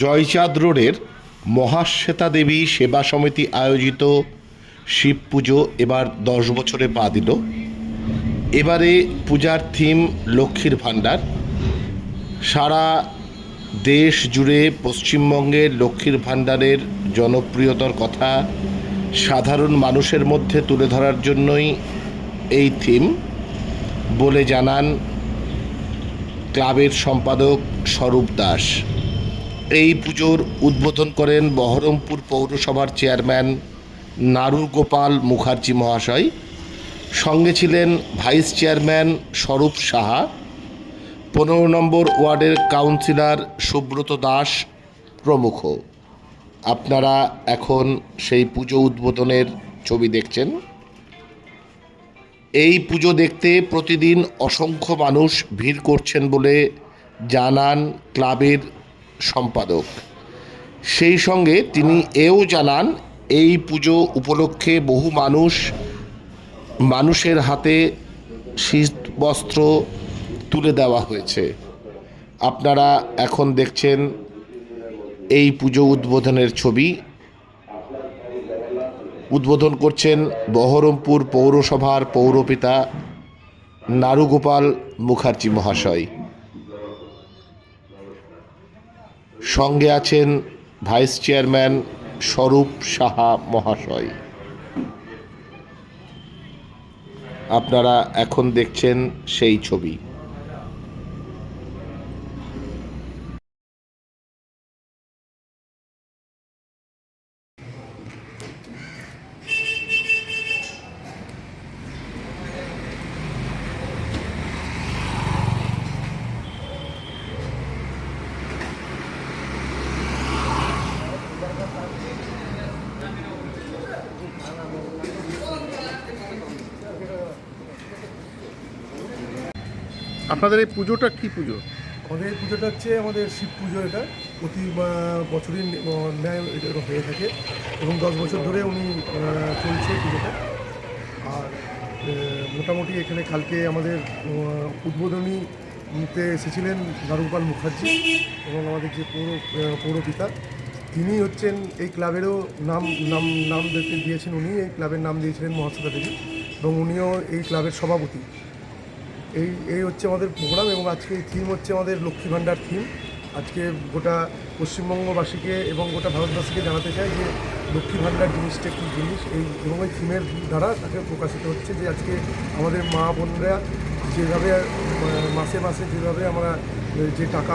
জয়চাঁদ রোডের মহাশ্বেতা দেবী সেবা সমিতি আয়োজিত শিব পুজো এবার দশ বছরে পা দিল। এবারে পূজার থিম লক্ষ্মীর ভাণ্ডার। সারা দেশ জুড়ে পশ্চিমবঙ্গের লক্ষ্মীর ভাণ্ডারের জনপ্রিয়তার কথা সাধারণ মানুষের মধ্যে তুলে ধরার জন্যই এই থিম বলে জানান ক্লাবের সম্পাদক স্বরূপ দাস। এই পুজোর উদ্বোধন করেন বহরমপুর পৌরসভার চেয়ারম্যান নারু গোপাল মুখার্জি মহাশয়। সঙ্গে ছিলেন ভাইস চেয়ারম্যান স্বরূপ সাহা। পনেরো নম্বর ওয়ার্ডের কাউন্সিলর সুব্রত দাস প্রমুখ। আপনারা এখন সেই পুজো উদ্বোধনের ছবি দেখছেন। এই পুজো দেখতে প্রতিদিন অসংখ্য মানুষ ভিড় করছেন বলে জানান ক্লাবের সম্পাদক। সেই সঙ্গে তিনি এও জানান, এই পুজো উপলক্ষে বহু মানুষ মানুষের হাতে শীত বস্ত্র তুলে দেওয়া হয়েছে। আপনারা এখন দেখছেন এই পুজো উদ্বোধনের ছবি। উদ্বোধন করছেন বহরমপুর পৌরসভার পৌরপিতা নারুগোপাল মুখার্জি মহাশয়। সঙ্গে আছেন ভাইস চেয়ারম্যান স্বরূপ সাহা মহাশয়। আপনারা এখন দেখছেন সেই ছবি। আপনাদের এই পুজোটা কি পুজো? আমাদের এই পুজোটা হচ্ছে আমাদের শিব পুজো এটা। প্রতি বছরই ন্যায় এটা হয়ে থাকে এবং দশ বছর ধরে উনি চলছে পুজোটা। আর মোটামুটি এখানে কালকে আমাদের উদ্বোধনী নিতে এসেছিলেন নারুগোপাল মুখার্জি এবং আমাদের যে পৌর পৌরপিতা। তিনি হচ্ছেন এই ক্লাবেরও নাম নাম নাম দিয়েছেন উনি। এই ক্লাবের নাম দিয়েছিলেন মহাশ্বেতা দেবী এবং উনিও এই ক্লাবের সভাপতি। এই এই হচ্ছে আমাদের প্রোগ্রাম এবং আজকে এই থিম হচ্ছে আমাদের লক্ষ্মী ভাণ্ডার থিম আজকে গোটা পশ্চিমবঙ্গবাসীকে এবং গোটা ভারতবাসীকে জানাতে চাই যে লক্ষ্মী ভাণ্ডার জিনিসটা কী জিনিস? এই, এবং এই থিমের দ্বারা তাকে প্রকাশিত হচ্ছে যে আজকে আমাদের মা বোনরা যেভাবে মাসে মাসে যেভাবে আমরা যে টাকা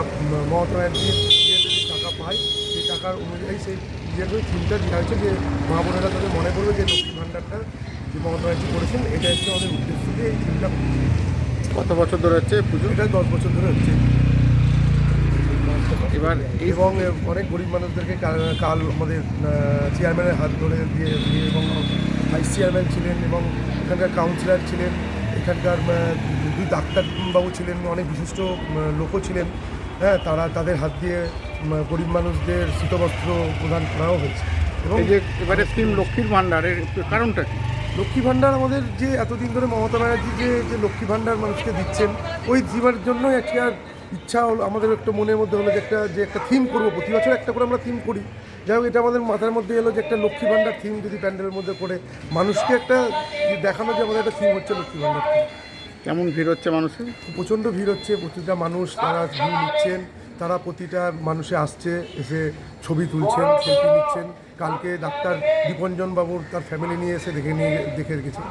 ইয়েতে যে টাকা পাই সেই টাকার অনুযায়ী সেই ইয়ের থিমটা দেওয়া হয়েছে যে মা বোনেরা তাদের মনে করবে যে লক্ষ্মী ভাণ্ডারটা যে ব্যানার্জি করেছেন এটা হচ্ছে আমাদের উদ্দেশ্য যে এই থিমটা কত বছর ধরে হচ্ছে পুজো? এটা দশ বছর ধরে হচ্ছে। এবার এবং অনেক গরিব মানুষদেরকে কাল- আমাদের চেয়ারম্যানের হাত ধরে দিয়ে দিয়ে এবং ভাইস চেয়ারম্যান ছিলেন এবং এখানকার কাউন্সিলর ছিলেন এখানকার দুই ডাক্তারবাবু ছিলেন অনেক বিশিষ্ট লোকও ছিলেন। হ্যাঁ তারা তাদের হাত দিয়ে গরিব মানুষদের শীতবস্ত্র প্রদান করাও হয়েছে। এবং এবারে স্কিম লক্ষ্মীর ভাণ্ডারের কারণটা কি? লক্ষ্মী ভাণ্ডার আমাদের যে এতদিন ধরে মমতা ব্যানার্জি যে যে লক্ষ্মী ভাণ্ডার মানুষকে দিচ্ছেন ওই জীবার জন্যই আর ইচ্ছা হলো আমাদের একটা মনের মধ্যে হলো যে একটা যে একটা থিম করব। প্রতি বছর একটা করে আমরা থিম করি। যাই হোক এটা আমাদের মাথার মধ্যে এলো যে একটা লক্ষ্মী ভাণ্ডার থিম যদি প্যান্ডেলের মধ্যে করে মানুষকে একটা দেখানো যে আমাদের একটা থিম হচ্ছে লক্ষ্মী ভাণ্ডার থিম কেমন ভিড় হচ্ছে মানুষের? প্রচণ্ড ভিড় হচ্ছে প্রতিটা মানুষ তারা ভিড় নিচ্ছেন। তারা প্রতিটা মানুষে আসছে এসে ছবি তুলছেন সেলফি নিচ্ছেন। কালকে ডাক্তার দীপঞ্জন বাবুর তার ফ্যামিলি নিয়ে এসে দেখে নিয়ে দেখে রেখেছে।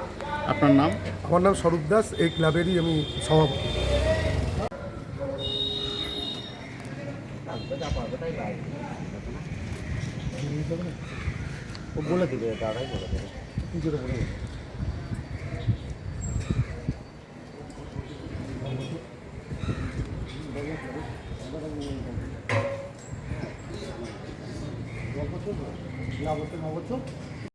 আপনার নাম? আমার নাম স্বরূপ দাস এই ক্লাবেরই আমি সভাপতি। Thank you. ন বছর ন বছর